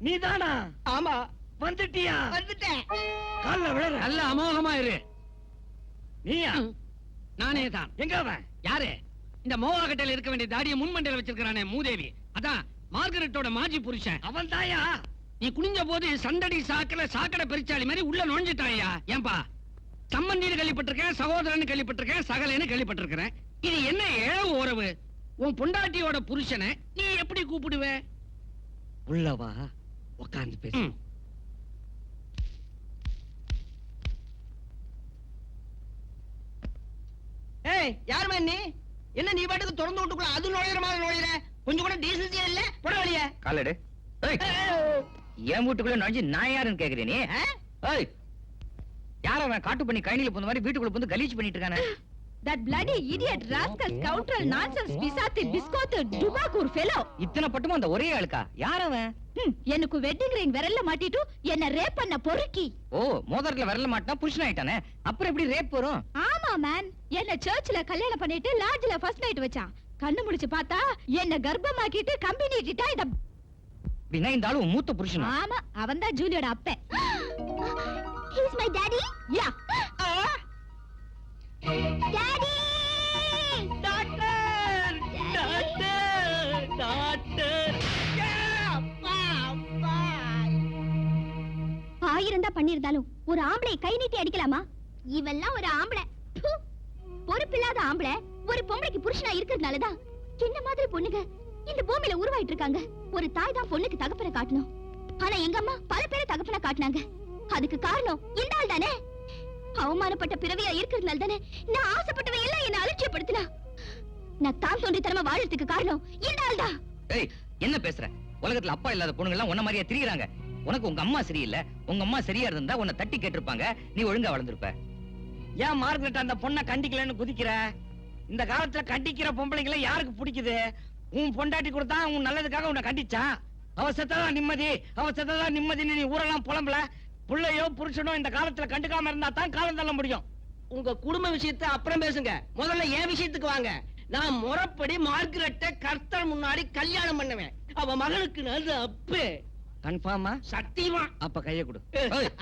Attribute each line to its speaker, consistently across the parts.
Speaker 1: நீதானா?
Speaker 2: ஆமா.
Speaker 1: வந்துட்டியா?
Speaker 2: வந்துட்டேன்.
Speaker 1: கால்ல விழற.
Speaker 3: நல்ல அமோகமா இரு
Speaker 1: நீயா?
Speaker 3: நானே தான்
Speaker 1: எங்க அவன்?
Speaker 3: யாரு? இந்த மோவாகட்டையில இருக்க வேண்டிய தாடிய முன்மண்டையில வச்சிருக்கானே மூதேவி. அதான் மார்கரெட்டோட மாஜி புருஷன்.
Speaker 1: அவன் தாயா?
Speaker 3: நீ குனிஞ்ச போது சந்தடி சாக்கல சாக்கடை பெரிச்சாளி மாதிரி உள்ள நுழைஞ்சிட்டாயா? ஏன்பா? சம்பந்தின்னு கேள்விப்பட்டிருக்கேன் சகோதரன் கேள்விப்பட்டிருக்கேன் சகலன்னு கேள்விப்பட்டிருக்கிறேன். இது என்ன ஏழவு உறவு உன் பொண்டாட்டியோட புருஷனை நீ எப்படி கூப்பிடுவ?
Speaker 1: உள்ளவா? உட்கார்ந்து பேசு.
Speaker 2: ஏய் யாரும்மா நீ? என்ன நீ பாட்டுக்கு திறந்து விட்டுக்குள்ள அது நுழையிற மாதிரி நுழையிற? கொஞ்சம் கூட டீசன்சியா இல்ல? போட வழிய?
Speaker 4: காலடு என் வீட்டுக்குள்ள நுழைஞ்சு நான் யாருன்னு கேக்குறேன் நீ? யார் அவன் காட்டு பண்ணி கைனில போன மாதிரி வீட்டுக்குள்ள வந்து கலீஜ் பண்ணிட்டு இருக்கானே?
Speaker 5: That bloody idiot rascal scoundrel nonsense பிசாத்து பிஸ்கோத்து டுபாக்கூர் fellow.
Speaker 4: இத்தனை பட்டுமா அந்த ஒரே ஆளுக்கா? யார் அவன்?
Speaker 5: எனக்கு வெட்டிங் ரிங் விரல்ல மாட்டிட்டு என்ன ரேப் பண்ண பொறுக்கி.
Speaker 4: ஓ மோதிரத்துல விரல மாட்டினா புருஷன் ஆயிட்டானே? அப்புறம் எப்படி ரேப் வரும்?
Speaker 5: ஆமா மேன் என்ன சர்ச்ல கல்யாணம் பண்ணிட்டு லாட்ஜ்ல ஃபர்ஸ்ட் நைட் வச்சான். கண்ணு முடிச்சு பார்த்தா என்ன கர்ப்பமாக்கிட்டு கம்பி நீட்டிட்டா இத
Speaker 4: அப்படின்னா இந்த ஆளு உன் மூத்த புருஷன்?
Speaker 5: ஆமா அவன்தான் ஜூலியோட அப்பன் மை டாடி யா டாடி
Speaker 2: டாக்டர் டாக்டர் டாக்டர்
Speaker 5: ஆயிரம் தான் பண்ணிருந்தாலும் ஒரு ஆம்பளை கை நீட்டி அடிக்கலாமா? இவெல்லாம் ஒரு ஆம்பளை. ப்பு. பொறுப்பில்லாத ஆம்பளை ஒரு பொம்பளைக்கு புருஷனா இருக்கிறதுனாலதான் என்ன மாதிரி பொண்ணுங்க இந்த பூமியில உருவாயிட்டு இருக்காங்க? ஒரு தாய் தான் பொண்ணுக்கு தகப்பனை காட்டணும். ஆனா எங்க அம்மா பல பேரை தகப்பனை காட்டினாங்க. அதுக்கு காரணம் இந்த ஆள் தானே? அவமானப்பட்ட பிறவியா இருக்கிறதுனால தானே நான் ஆசைப்பட்டவன் எல்லாம் என்ன அலட்சியப்படுத்தினா? நான் தான் தோன்றித்தனமா வாழறதுக்கு காரணம் இந்த தான்
Speaker 4: ஏய் என்ன பேசுற? உலகத்துல அப்பா இல்லாத பொண்ணுங்க எல்லாம் உன்ன மாதிரியா திரியறாங்க. உனக்கு உங்க அம்மா சரியில்லை உங்க அம்மா சரியா இருந்தா உன்னை தட்டி கேட்டிருப்பாங்க நீ ஒழுங்கா வளர்ந்துருப்ப.
Speaker 1: ஏன் மார்க்கெட் அந்த பொண்ணை கண்டிக்கலன்னு குதிக்கிற? இந்த காலத்துல கண்டிக்கிற பொம்பளைங்களை யாருக்கு பிடிக்குது? உன் பொண்டாட்டி கொடுத்தா உன் நல்லதுக்காக உன்னை கண்டிச்சான். அவ செத்ததான் நிம்மதி அவ செத்ததான் நிம்மதின்னு நீ ஊரெல்லாம் புலம்பல. புள்ளையோ புருஷனோ இந்த காலத்துல கண்டுக்காம இருந்தா தான் காலம் தள்ள முடியும்.
Speaker 2: உங்க குடும்ப விஷயத்தை அப்புறம் பேசுங்க. முதல்ல என் விஷயத்துக்கு வாங்க. நான் முறைப்படி மார்கரெட்ட கர்த்தர் முன்னாடி கல்யாணம் பண்ணுவேன். அவ மகனுக்கு நல்ல அப்பு.
Speaker 1: கன்ஃபார்மா
Speaker 2: சத்தியமா?
Speaker 1: அப்ப கைய கொடு.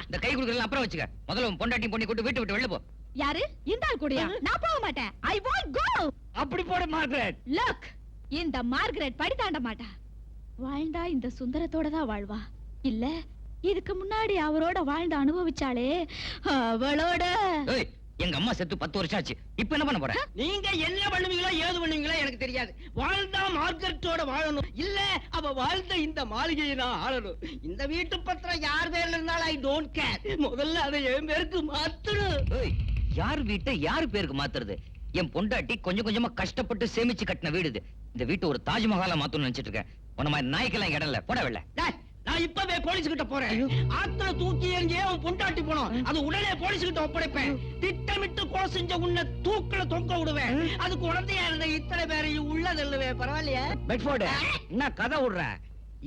Speaker 4: இந்த கை கொடுக்கறதுல அப்புறம் வச்சுக்க. முதல்ல உன் பொண்டாட்டி பொண்ணி கூட்டு வீட்டு விட்டு வெளில போ.
Speaker 5: யாரு? இந்த ஆள் கூடயா? நான் போக மாட்டேன். ஐ வாண்ட் கோ
Speaker 1: அப்படி போடு மார்கரெட்.
Speaker 5: லுக் இந்த மார்கரெட் படி தாண்ட மாட்டா. வாழ்ந்தா இந்த சுந்தரத்தோட தான் வாழ்வா. இல்ல இதுக்கு முன்னாடி அவரோட வாழ்ந்து அனுபவிச்சாளே அவளோட.
Speaker 4: ஏய் எங்க அம்மா செத்து பத்து வருஷம் ஆச்சு இப்ப என்ன பண்ண போற?
Speaker 2: நீங்க என்ன பண்ணுவீங்களோ ஏது பண்ணுவீங்களோ எனக்கு தெரியாது. வாழ்ந்தா மார்க்கெட்டோட வாழணும். இல்ல அவ வாழ்ந்த இந்த மாளிகையை நான் ஆளணும். இந்த வீட்டு பத்திரம் யார் பேர்ல இருந்தாலும் ஐ டோன்ட் கேர் முதல்ல அதை என் பேருக்கு மாத்தணும்.
Speaker 4: ஏய் யார் வீட்டை யார் பேருக்கு மாத்துறது? என் பொண்டாட்டி கொஞ்சம் கொஞ்சமா கஷ்டப்பட்டு சேமிச்சு கட்டின வீடு இது. இந்த வீட்டை ஒரு தாஜ்மஹாலா மாத்தணும்னு நினைச்சிட்டு இருக்கேன். உன்ன மாதிரி நாய்க்கெல்லாம் இடம் இல்ல. போட
Speaker 2: நான் இப்பவே போலீஸ் கிட்ட போறேன் ஆத்துல தூக்கி எறிஞ்சே உன் பொண்டாட்டி போனோம். அது உடனே போலீஸ் கிட்ட ஒப்படைப்பேன் திட்டமிட்டு கொலை செஞ்ச உன்னை தூக்குல தொங்க விடுவேன். அது குழந்தையா இருந்த இத்தனை பேரையும் உள்ள தள்ளுவேன் பரவாயில்லையா?
Speaker 1: பெட்ஃபோர்டு என்ன கதை விடுற?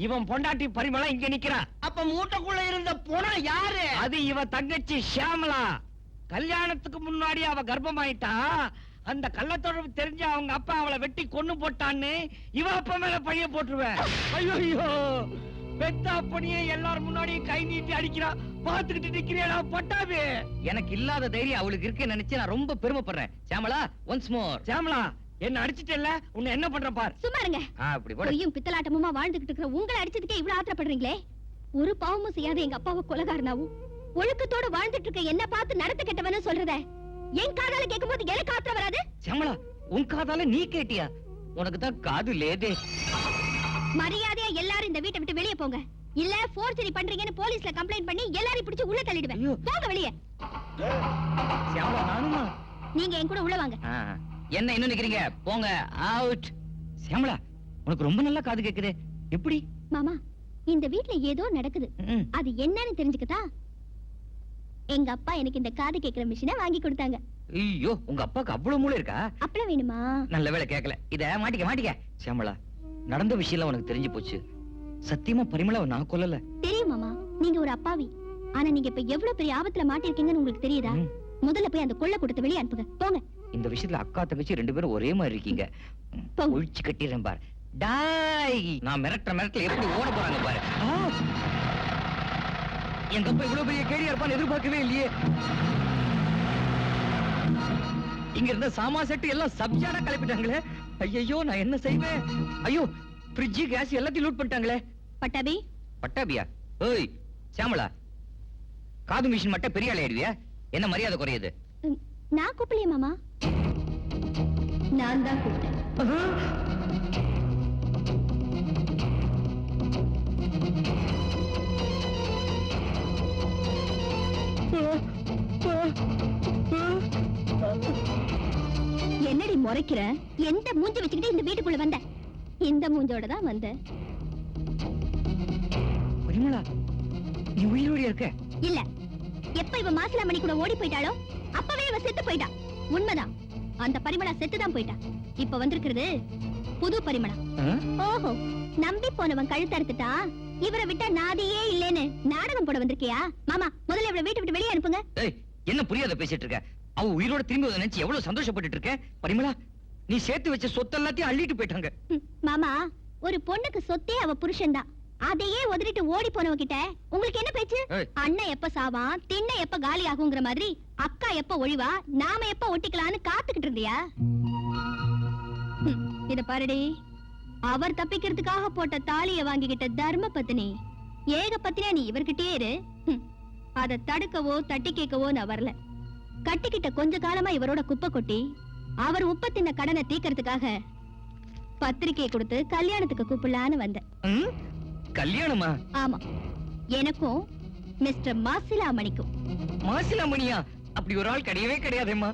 Speaker 1: இவன் பொண்டாட்டி பரிமளம் இங்க நிக்கிறா.
Speaker 2: அப்ப மூட்டைக்குள்ள இருந்த பொணம் யாரு?
Speaker 1: அது இவ தங்கச்சி ஷியாமலா. கல்யாணத்துக்கு முன்னாடி அவ கர்ப்பமாயிட்டா. அந்த கள்ளத்தொடர்பு தெரிஞ்ச அவங்க அப்பா அவளை வெட்டி கொன்னு போட்டான்னு இவ அப்பா மேல பழிய போட்டுருவேன். ஐயோ. பெத்த அப்பனையே எல்லாரும் முன்னாடி கை நீட்டி அடிக்கிறா. பாத்துக்கிட்டு நிக்கிறேடா பட்டாபி.
Speaker 4: எனக்கு இல்லாத தைரியம் அவளுக்கு இருக்குன்னு நினைச்சு நான் ரொம்ப பெருமைப்படுறேன். சாமலா ஒன்ஸ் மோர்
Speaker 1: ஷியாமலா என்ன அடிச்சிட்டல உன்னை என்ன பண்ற பார்.
Speaker 5: சும்மா இருங்க.
Speaker 4: அப்படி போட.
Speaker 5: பொய்யும் பித்தலாட்டமுமா வாழ்ந்துகிட்டு இருக்கிற உங்களை அடிச்சதுக்கே இவ்வளவு ஆத்திரப்படுறீங்களே? ஒரு பாவமும் செய்யாத எங்க அப்பாவை கொலகாரனாவும். ஒழுக்கத்தோட வாழ்ந்துட்டு இருக்க என்ன பார்த்து நடத்த கெட்டவன்னு சொல்றத. என் காதால கேட்கும்போது எனக்கு ஆத்திரம் வராது?
Speaker 4: சாமலா உன் காதால நீ கேட்டியா? உனக்கு தான் காது லேதே.
Speaker 5: மரியாதையா எல்லாரும் இந்த வீட்டை விட்டு வெளியே போங்க. இல்ல போர்ஜரி பண்றீங்கன்னு போலீஸ்ல கம்ப்ளைண்ட் பண்ணி எல்லாரையும் பிடிச்சு உள்ள தள்ளிடுவேன். போங்க வெளியே. நீங்க என் கூட உள்ள வாங்க.
Speaker 4: என்ன இன்னும் நிக்கிறீங்க? போங்க. அவுட் சியாமலா உனக்கு ரொம்ப நல்லா காது கேக்குதே. எப்படி?
Speaker 5: மாமா இந்த வீட்ல ஏதோ நடக்குது. அது என்னன்னு தெரிஞ்சுக்கதா எங்க அப்பா எனக்கு இந்த காது கேக்குற மிஷினை வாங்கி கொடுத்தாங்க.
Speaker 4: ஐயோ உங்க அப்பாக்கு அவ்வளவு மூளை இருக்கா?
Speaker 5: அப்பளம் வேணுமா?
Speaker 4: நல்ல வேளை கேட்கல இத மாட்டிக்க மாட்டிக்க. சியாமலா நடந்த விஷயம் உனக்கு தெரிஞ்சு போச்சு. சத்தியமா பரிமளாவை நான் கொல்லல.
Speaker 5: தெரியும் மாமா நீங்க ஒரு அப்பாவி. ஆனா நீங்க இப்ப எவ்வளவு பெரிய ஆபத்துல மாட்டிருக்கீங்கன்னு உங்களுக்கு தெரியுதா?
Speaker 4: ம்.
Speaker 5: முதல்ல போய் அந்த கொள்ள கொடுத்து வெளியே அனுப்புங்க. போங்க.
Speaker 4: இந்த விஷயத்துல அக்கா தங்கச்சி ரெண்டு பேரும் ஒரே மாதிரி இருக்கீங்க.
Speaker 5: போங்க.
Speaker 4: ஒழிச்சு கட்டிடுறேன் பாரு. டாய்! நான் மிரட்ட மிரட்டல எப்படி ஓட போறாங்க பாரு. ஆ, எங்க அப்பா இவ்வளவு பெரிய கேடியா இருப்பான்னு எதிர்பார்க்கவே இல்லையே. இங்க இருந்த சாமா செட்டு எல்லாம் சப்ஜானா கிளப்பிட்டாங்களே ஐயோ நான் என்ன செய்வேன்? ஐயோ ஃப்ரிட்ஜ் கேஸ் எல்லாத்தையும் லூட் பண்ணிட்டாங்களே.
Speaker 5: பட்டாபி?
Speaker 4: பட்டாபியா? ஓய் சாமலா காது மிஷின் மட்டும் பெரிய ஆளு ஆயிடுவியா? என்ன மரியாதை குறையுது?
Speaker 5: நான் கூப்பிடலையே மாமா. நான் தான் கூப்பிட்டேன். என்னடி முறைக்கிற? எந்த மூஞ்சி வச்சுக்கிட்டு இந்த வீட்டுக்குள்ள வந்த? இந்த மூஞ்சோட தான் வந்த.
Speaker 4: பரிமளா நீ உயிரோட இருக்க?
Speaker 5: இல்ல. எப்ப இவ மாசிலாமணி கூட ஓடி போயிட்டாளோ அப்பவே இவ செத்து போயிட்டா. உண்மைதான். அந்த பரிமளா செத்து தான் போயிட்டா. இப்ப வந்திருக்கிறது புது பரிமளா? ஓஹோ நம்பி போனவன் கழுத்து அறுத்துட்டா? இவரை விட்டா நாதியே இல்லேன்னு நாடகம் போட வந்திருக்கியா? மாமா முதல்ல இவளை வீட்டை விட்டு வெளியே அனுப்புங்க.
Speaker 4: என்ன புரியாத பேசிட்டு இருக்க? அவ உயிரோட திரும்பி வந்து நினைச்சு எவ்வளவு சந்தோஷப்பட்டுட்டு இருக்க? பரிமளா நீ சேர்த்து வச்ச சொத்து எல்லாத்தையும் அள்ளிட்டு போயிட்டாங்க.
Speaker 5: மாமா ஒரு பொண்ணுக்கு சொத்தே அவ புருஷன்தான். அதையே உதறிட்டு ஓடி போனவ கிட்ட உங்களுக்கு என்ன பேச்சு. அண்ணன் எப்ப சாவான் திண்ண எப்ப காலி ஆகுங்கிற மாதிரி அக்கா எப்ப ஒழிவா நாம எப்ப ஒட்டிக்கலாம்னு காத்துக்கிட்டு இருந்தியா? இத பாருடி. அவர் தப்பிக்கிறதுக்காக போட்ட தாலிய வாங்கிக்கிட்ட தர்ம பத்தினி ஏக பத்தினியா நீ இவர்கிட்டயே இரு. அத தடுக்கவோ தட்டி கேட்கவோ நான் வரல கட்டிக்கிட்ட கொஞ்ச காலமா இவரோட குப்பை கொட்டி அவர் உப்ப தின்ன கடனை தீக்கிறதுக்காக பத்திரிக்கை கொடுத்து கல்யாணத்துக்கு கூப்பிடலான்னு வந்தேன்.
Speaker 4: ம்? கல்யாணமா?
Speaker 5: ஆமா. எனக்கும் மிஸ்டர் மாசிலாமணிக்கும்.
Speaker 4: மாசிலாமணியா? அப்படி ஒரு ஆள் கிடையவே கிடையாதேம்மா.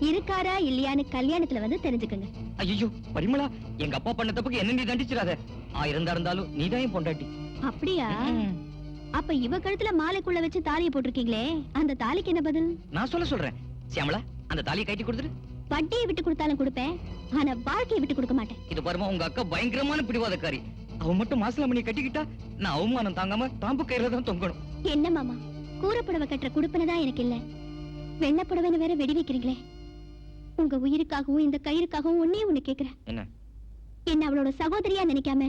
Speaker 5: இருக்காரா இல்லையான்னு கல்யாணத்துல வந்து தெரிஞ்சுக்கங்க.
Speaker 4: ஐயோ பரிமளா எங்க அப்பா பண்ண தப்புக்கு என்ன நீ தண்டிச்சிடாத? ஆயிரம் இருந்தாலும் நீதான் என் பொண்டாட்டி.
Speaker 5: அப்படியா?
Speaker 4: ம்.
Speaker 5: அப்ப இவ கழுத்துல மாலைக்குள்ள வச்சு தாலியை போட்டிருக்கீங்களே அந்த தாலிக்கு என்ன பதில்?
Speaker 4: நான் சொல்ல சொல்றேன். சியாமளா அந்த தாலியை கட்டி கொடுத்துரு
Speaker 5: வட்டியை விட்டு கொடுத்தாலும் கொடுப்பேன் ஆனா வாழ்க்கையை விட்டு கொடுக்க மாட்டேன்.
Speaker 4: இது பாருமா உங்க அக்கா பயங்கரமான பிடிவாதக்காரி. அவ மட்டும் மாசிலாமணியை கட்டிக்கிட்டா நான் அவமானம் தாங்காம தாம்பு கயிறுல தான் தொங்கணும்.
Speaker 5: என்ன மாமா கூறப்புடவை கட்டுற குடுப்பனை தான் எனக்கு இல்ல. வெள்ளப்புடவைன்னு வேற வெடி வைக்கிறீங்களே. உங்க உயிருக்காகவும் இந்த கயிறுக்காகவும் ஒன்னே ஒண்ணு கேக்குறேன்.
Speaker 4: என்ன?
Speaker 5: என்ன அவளோட சகோதரியா நினைக்காம.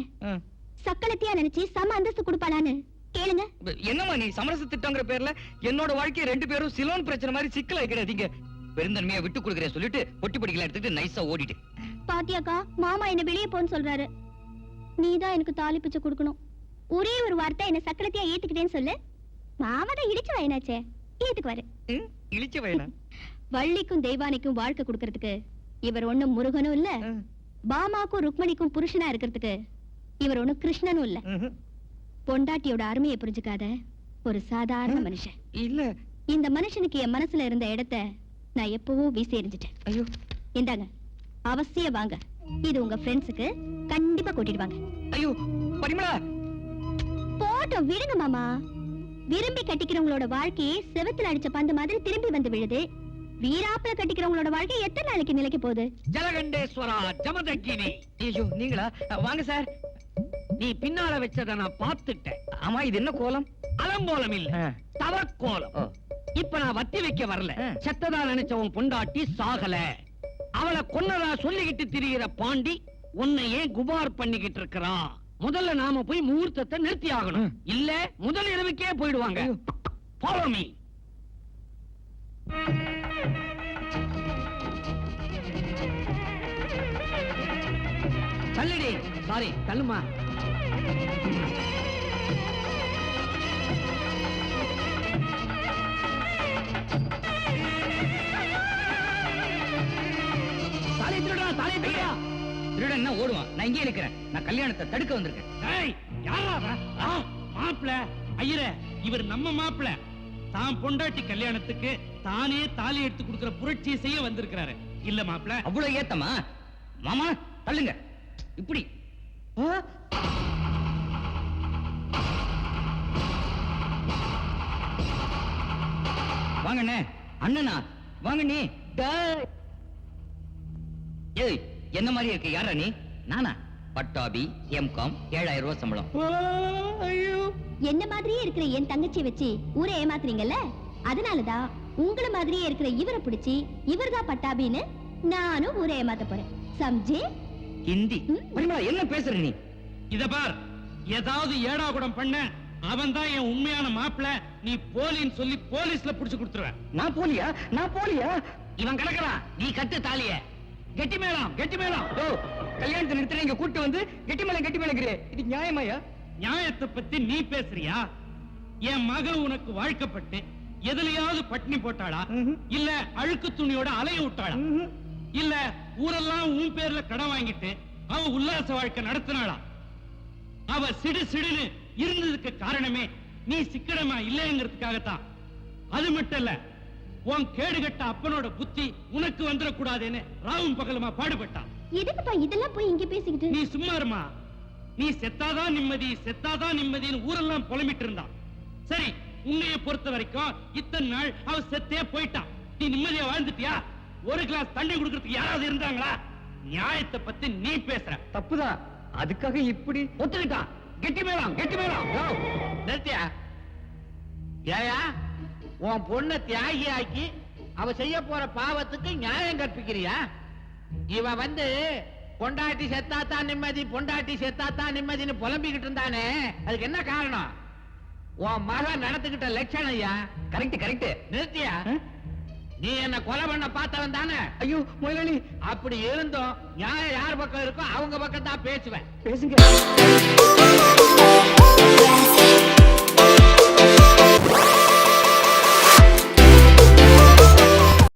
Speaker 5: சக்களத்தையா நினைச்சு சம அந்தஸ்து கொடுப்பாளான்னு? கேளுங்க.
Speaker 4: என்னம்மா நீ சமரச திட்டங்கிற பேர்ல என்னோட வாழ்க்கைய ரெண்டு பேரும் சிலோன் பிரச்சனை மாதிரி சிக்கல கிடையாதீங்க பெருந்தன்மையா விட்டு கொடுக்குறேன் சொல்லிட்டு பொட்டி படிக்கலாம் எடுத்துட்டு நைஸா ஓடிட்டு.
Speaker 5: பாத்தியாக்கா மாமா என்ன வெளியே போன்னு சொல்றாரு. நீதான் எனக்கு தாலி பிச்சை கொடுக்கணும். ஒரே ஒரு வார்த்தை என்ன சக்கரத்தையா ஏத்துக்கிட்டேன்னு சொல்லு. மாமா தான் இடிச்சு வயனாச்சே. ஏத்துக்குவாரு.
Speaker 4: இழிச்ச வேணா
Speaker 5: வள்ளிக்கும் தெய்வானைக்கும் வாழ்க்கை கொடுக்கறதுக்கு இவர் ஒண்ணும் முருகனும் இல்ல. பாமாக்கும் ருக்மணிக்கும் புருஷனா இருக்கிறதுக்கு இவர் ஒண்ணும் கிருஷ்ணனும் இல்ல. பொண்டாட்டியோட அருமையை புரிஞ்சுக்காத ஒரு சாதாரண மனுஷன்.
Speaker 4: இல்ல.
Speaker 5: இந்த மனுஷனுக்கு என் மனசுல இருந்த இடத்த நான் எப்பவோ வீசி எறிஞ்சிட்டேன்.
Speaker 4: ஐயோ.
Speaker 5: இந்தாங்க அவசியம் வாங்க. இது உங்க ஃப்ரெண்ட்ஸுக்கு கண்டிப்பா கூட்டிட்டு வாங்க.
Speaker 4: ஐயோ பரிமளா
Speaker 5: போட்டோம் விடுங்க மாமா. விரும்பி கட்டிக்கிறவங்களோட வாழ்க்கையே செவத்துல அடிச்ச பந்து மாதிரி திரும்பி வந்து விழுது. வீராப்புல கட்டிக்கிறவங்களோட வாழ்க்கை எத்தனை நாளைக்கு நிலைக்க போகுது?
Speaker 3: ஜலகண்டேஸ்வரா ஜமதக்கினி.
Speaker 4: ஐயோ நீங்களா? வாங்க சார்.
Speaker 3: நீ பின்னால வச்சத நான் பார்த்துட்டேன்.
Speaker 4: ஆமா இது என்ன கோலம்?
Speaker 3: அலங்கோலம் இல்ல. தவக்கோலம். இப்ப நான் வத்தி வைக்க வரல. செத்ததா நினைச்ச உன் பொண்டாட்டி சாகல. அவளை கொன்னதா சொல்லிக்கிட்டு திரிகிற பாண்டி உன்னை ஏன் குபார் பண்ணிக்கிட்டு இருக்கிறான் முதல்ல நாம போய் முகூர்த்தத்தை நிறுத்தி ஆகணும். இல்ல முதல் இரவுக்கே போயிடுவாங்க. ஃபாலோ மீ தள்ளுடி. சாரி தள்ளுமா
Speaker 4: திருடன் ஓடுவான்? நான் இங்கே இருக்கிறேன். நான் கல்யாணத்தை தடுக்க வந்திருக்கேன்.
Speaker 3: யாரா மாப்பிள ஐயரே இவர் நம்ம மாப்பிள. தான் பொண்டாட்டி கல்யாணத்துக்கு தானே தாலி எடுத்து கொடுக்கிற புரட்சியை செய்ய வந்திருக்கிறாரு. இல்ல மாப்பிள.
Speaker 4: அவ்வளவு ஏத்தமா? மாமா தள்ளுங்க. இப்படி? வாங்கண்ணே. அண்ணனா வாங்க நீ. ஏய் என்ன மாதிரி இருக்கு? யாரா நீ? நானா? பட்டாபி எம்காம் ஏழாயிரம் ரூபாய் சம்பளம்.
Speaker 5: என்ன மாதிரியே இருக்கிற என் தங்கச்சியை வச்சு ஊரை ஏமாத்துறீங்கல்ல? அதனாலதான் உங்கள மாதிரியே இருக்கிற இவரை பிடிச்சி இவர்தான் பட்டாபின்னு நானும் ஊரை ஏமாத்த போறேன். சம்ஜே?
Speaker 4: ஹிந்தி. என்ன பேசுற நீ?
Speaker 3: இத பார். ஏதாவது ஏடாகுடம் பண்ண அவன் தான் என் உண்மையான மாப்பிள. நீ போலின்னு சொல்லி போலீஸ்ல புடிச்சு கொடுத்துருவேன்
Speaker 4: நான் போலியா? நான் போலியா?
Speaker 3: இவன் கிடக்குறான். நீ கட்டு தாலிய. கெட்டி மேளம் கெட்டி மேளம்.
Speaker 4: ஓ கல்யாணத்தை நிறுத்தி இங்க கூட்டு வந்து கெட்டி மேல கெட்டி மேலங்கிறே இது நியாயமாயா?
Speaker 3: நியாயத்தை பத்தி நீ பேசுறியா? என் மக உனக்கு வாழ்க்கப்பட்டு எதுலயாவது பட்டினி போட்டாளா. இல்ல அழுக்கு துணியோட அலைய விட்டாளா? இல்ல ஊரெல்லாம் உன் பேர்ல கடன் வாங்கிட்டு அவ உல்லாச வாழ்க்கை நடத்தினாளா? அவ சிடு சிடுன்னு இருந்ததுக்கு காரணமே நீ சிக்கனமா இல்லைங்கிறதுக்காகத்தான். அது மட்டும் இல்ல உன் கேடுகட்ட அப்பனோட புத்தி உனக்கு வந்துடக்கூடாதுன்னு ராவும் பகலுமா பாடுபட்டான்
Speaker 5: எதுக்குப்பா இதெல்லாம் போய் இங்க பேசிக்கிட்டு?
Speaker 3: நீ சும்மா இருமா. நீ செத்தாதான் நிம்மதி செத்தாதான் நிம்மதின்னு ஊரெல்லாம் புலம்பிட்டு இருந்தான். சரி உன்னைய பொறுத்த வரைக்கும் இத்தனை நாள் அவ செத்தே போயிட்டான் நீ நிம்மதியா வாழ்ந்துட்டியா? ஒரு கிளாஸ் தண்ணி குடுக்கறதுக்கு யாராவது இருந்தாங்களா? நியாயத்தை பத்தி நீ பேசுற.
Speaker 4: தப்புதான் அதுக்காக இப்படி?
Speaker 3: ஒத்துக்கிட்டான். கெட்டி மேலாம் கெட்டி மேலாம்
Speaker 6: நிறுத்தியா? ஏயா? உன் பொண்ண தியாகி ஆக்கி அவ செய்ய போற பாவத்துக்கு நியாயம் கற்பிக்கிறியா? இவ வந்து பொண்டாட்டி செத்தாத்தான் நிம்மதி பொண்டாட்டி செத்தாத்தான் நிம்மதின்னு புலம்பிக்கிட்டு இருந்தானே. அதுக்கு என்ன காரணம்? உன் மகன் நடந்துகிட்ட லட்சணம் ஐயா.
Speaker 4: கரெக்ட் கரெக்ட்
Speaker 6: நிறுத்தியா? நீ என்ன கொலை பண்ண பார்த்தவன் தானே?
Speaker 4: ஐயோ முதலாளி
Speaker 6: அப்படி இருந்தும் நியாயம் யார் பக்கம் இருக்கோ அவங்க பக்கம் தான் பேசுவேன்.
Speaker 4: பேசுங்க.